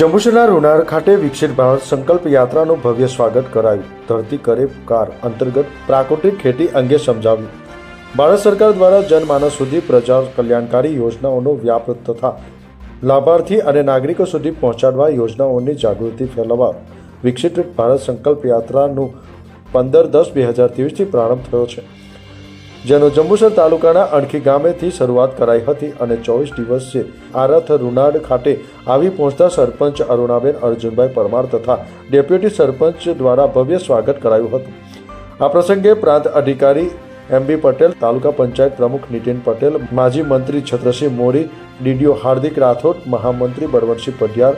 જંબુસરના રૂનાર ખાતે વિકસિત ભારત સંકલ્પ યાત્રાનું ભવ્ય સ્વાગત કરાયું. ધરતી કરે પુકાર અંતર્ગત પ્રાકૃતિક ખેતી અંગે સમજાવ્યું. ભારત સરકાર દ્વારા જનમાનસ સુધી પ્રજા કલ્યાણકારી યોજનાઓનો વ્યાપ તથા લાભાર્થી અને નાગરિકો સુધી પહોંચાડવા યોજનાઓની જાગૃતિ ફેલાવવા વિકસિત ભારત સંકલ્પ યાત્રાનું પંદર દસ બે હજાર ત્રેવીસથી પ્રારંભ થયો છે. જેનો જંબુસર તાલુકાના અણખી ગામેથી શરૂઆત કરાઈ હતી અને ચોવીસ દિવસે આ રથ રૂનાડ ખાતે આવી પહોંચતા સરપંચ અરુણાબેન અર્જુનભાઈ પરમાર તથા ડેપ્યુટી સરપંચ દ્વારા ભવ્ય સ્વાગત કરાયું હતું. આ પ્રસંગે પ્રાંત અધિકારી એમ બી પટેલ, તાલુકા પંચાયત પ્રમુખ નીતિન પટેલ, માજી મંત્રી છત્રસિંહ મોરી, ડીડીઓ હાર્દિક રાઠોડ, મહામંત્રી બળવંતસિંહ પઢિયાર,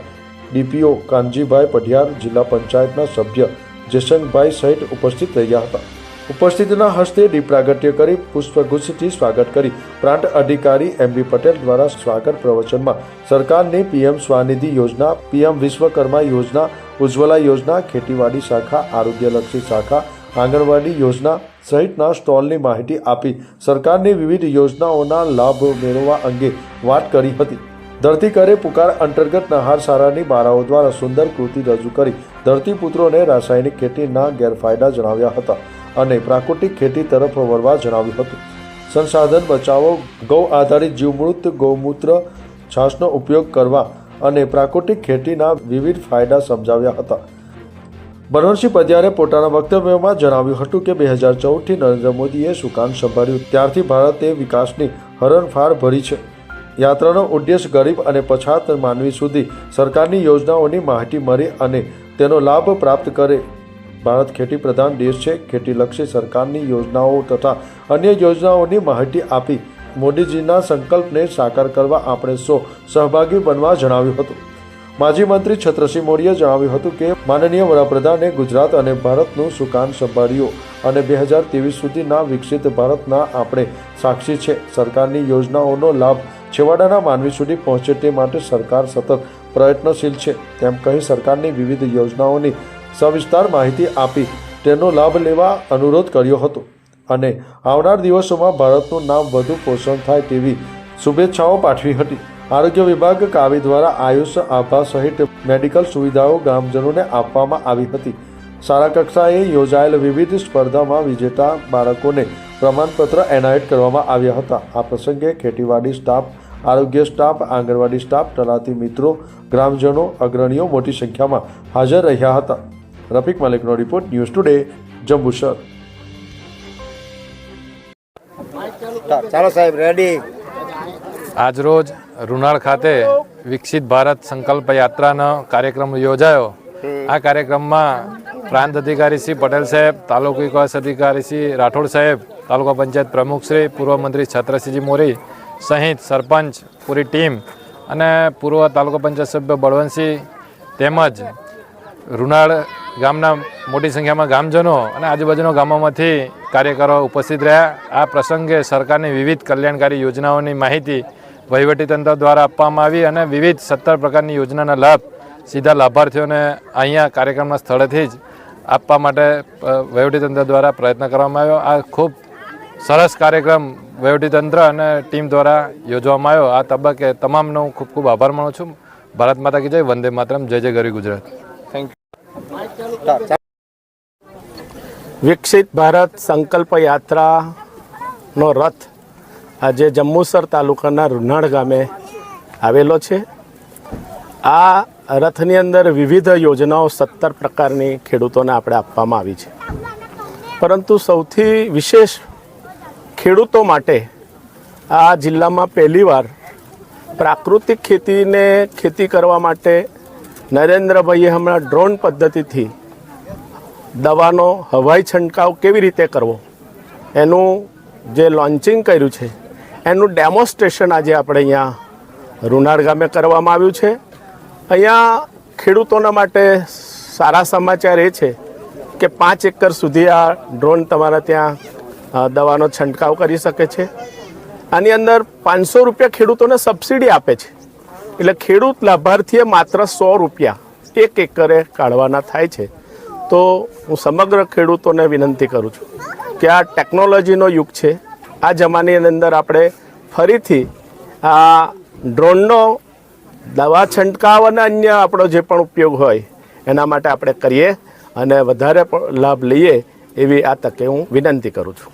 ડીપીઓ કાનજીભાઈ પઢિયાર, જિલ્લા પંચાયતના સભ્ય જેસંગભાઈ સહિત ઉપસ્થિત રહ્યા હતા. ઉપસ્થિતના હસ્તે દીપ પ્રાગટ્ય કરી પુષ્પગુચ્છથી સ્વાગત કરી પ્રાંત અધિકારી એમ બી પટેલ દ્વારા સ્વાગત પ્રવચનમાં સરકારની પીએમ સ્વાનિધિ યોજના, પીએમ વિશ્વકર્મા યોજના, ઉજ્જવલા યોજના, ખેતીવાડી શાખા, આરોગ્યલક્ષી શાખા, આંગણવાડી યોજના સહિતના સ્ટોલની માહિતી આપી સરકારની વિવિધ યોજનાઓના લાભ મેળવવા અંગે વાત કરી હતી. ધરતીકરે પુકાર અંતર્ગત નહાર સારાની બારાઓ દ્વારા સુંદર કૃતિ રજૂ કરી ધરતીપુત્રોને રાસાયણિક ખેતીના ગેરફાયદા જણાવ્યા હતા. અને પ્રાકૃતિક ખેતી તરફ વળવા જણાવ્યું હતું. સંસાધન બચાવો, ગૌ આધારિત જીવમૃત, ગૌમૂત્ર છાશનો ઉપયોગ કરવા અને પ્રાકૃતિક ખેતીના વિવિધ ફાયદા સમજાવ્યા હતા. મનોહરસિંહ પદ્યારે પોતાના વક્તવ્યમાં જણાવ્યું હતું કે, બે હજાર ચૌદથી નરેન્દ્ર મોદીએ સુકાન સંભાળ્યું, ત્યારથી ભારતે વિકાસની હરણફાળ ભરી છે. યાત્રાનો ઉદ્દેશ ગરીબ અને પછાત માનવી સુધી સરકારની યોજનાઓની માહિતી મળે અને તેનો લાભ પ્રાપ્ત કરે. ભારત ખેતી પ્રધાન દેશ છે. ખેતીલક્ષી સરકારની યોજનાઓ તથા અન્ય યોજનાઓની માહિતી આપી મોદીજીના સંકલ્પને સાકાર કરવા આપણે સૌ સહભાગી બનવા જણાવ્યું હતું. માજી મંત્રી છત્રસિંહ મોદીએ જણાવ્યું હતું કે, માનનીય વડાપ્રધાને ગુજરાત અને ભારતનું સુકાન સંભાળ્યું અને બે હજાર ત્રેવીસ સુધીના વિકસિત ભારતના આપણે સાક્ષી છે. સરકારની યોજનાઓનો લાભ છેવાડાના માનવી સુધી પહોંચે તે માટે સરકાર સતત પ્રયત્નશીલ છે. તેમ કહી સરકારની વિવિધ યોજનાઓની સવિસ્તાર માહિતી આપી તેનો લાભ લેવા અનુરોધ કર્યો હતો. અને આવનાર દિવસોમાં ભારતનું નામ વધુ પોષણ થાય તેવી શુભેચ્છાઓ પાઠવી હતી. આરોગ્ય વિભાગ કાવી દ્વારા આયુષ, આભા સહિત મેડિકલ સુવિધાઓ ગ્રામજનોને આપવામાં આવી હતી. શાળા કક્ષાએ યોજાયેલ વિવિધ સ્પર્ધામાં વિજેતા બાળકોને પ્રમાણપત્ર એનાયત કરવામાં આવ્યા હતા. આ પ્રસંગે ખેતીવાડી સ્ટાફ, આરોગ્ય સ્ટાફ, આંગણવાડી સ્ટાફ, તલાટી મિત્રો, ગ્રામજનો, અગ્રણીઓ મોટી સંખ્યામાં હાજર રહ્યા હતા. રફીક મલિકનો રિપોર્ટ ન્યૂઝ ટુડે જંબુસર ચાલો સાહેબ રેડી આજરોજ રૂનાળ ખાતે વિકસિત ભારત સંકલ્પ યાત્રાનો કાર્યક્રમ યોજાયો. આ કાર્યક્રમમાં પ્રાંત અધિકારી શ્રી પટેલ સાહેબ તાલુકા વિકાસ અધિકારી શ્રી રાઠોડ સાહેબ તાલુકા પંચાયત પ્રમુખ શ્રી પૂર્વ મંત્રી છત્રસિંહજી મોરી સહિત સરપંચ પૂરી ટીમ અને પૂર્વ તાલુકા પંચાયત સભ્ય બળવંતસિંહ તેમજ રૂનાળ ગામના મોટી સંખ્યામાં ગામજનો અને આજુબાજુના ગામોમાંથી કાર્યકરો ઉપસ્થિત રહ્યા. આ પ્રસંગે સરકારની વિવિધ કલ્યાણકારી યોજનાઓની માહિતી વહીવટીતંત્ર દ્વારા આપવામાં આવી અને વિવિધ સત્તર પ્રકારની યોજનાના લાભ સીધા લાભાર્થીઓને અહીંયા કાર્યક્રમના સ્થળેથી જ આપવા માટે વહીવટીતંત્ર દ્વારા પ્રયત્ન કરવામાં આવ્યો. આ ખૂબ સરસ કાર્યક્રમ વહીવટીતંત્ર અને ટીમ દ્વારા યોજવામાં આવ્યો. આ તબક્કે તમામનો ખૂબ ખૂબ આભાર માનું છું. ભારત માતા કી જય. વંદે માતરમ. જય જય ગરી ગુજરાત. થેન્ક યુ વિકસિત ભારત સંકલ્પ યાત્રાનો રથ આજે જંબુસર તાલુકાના રૂનાળ ગામે આવેલો છે. આ રથની અંદર વિવિધ યોજનાઓ સત્તર પ્રકારની ખેડૂતોને આપણે આપવામાં આવી છે. પરંતુ સૌથી વિશેષ ખેડૂતો માટે આ જિલ્લામાં પહેલીવાર પ્રાકૃતિક ખેતીને ખેતી કરવા માટે નરેન્દ્રભાઈએ હમણાં ડ્રોન પદ્ધતિથી દવાનો હવાઈ છંટકાવ કેવી રીતે કરવો? એનું જે લોન્ચિંગ કર્યું છે, એનું ડેમોન્સ્ટ્રેશન આજે આપણે અહીંયા રૂનાળ ગામે કરવામાં આવ્યું છે. અહીંયા ખેડૂતોના માટે સારા સમાચાર એ છે કે પાંચ એકર સુધી આ ડ્રોન તમારા ત્યાં દવાનો છંટકાવ કરી શકે છે. આની અંદર પાંચસો રૂપિયા ખેડૂતોને સબસિડી આપે છે. એટલે ખેડૂત લાભાર્થીએ માત્ર સો રૂપિયા એક એકરે કાઢવાના થાય છે. તો હું સમગ્ર ખેડૂતોને વિનંતી કરું છું કે આ ટેકનોલોજીનો યુગ છે. આ જમાની અંદર આપણે ફરીથી આ ડ્રોનનો દવા છંટકાવ અને અન્ય આપણો જે પણ ઉપયોગ હોય, એના માટે આપણે કરીએ અને વધારે લાભ લઈએ એવી આ તકે હું વિનંતી કરું છું.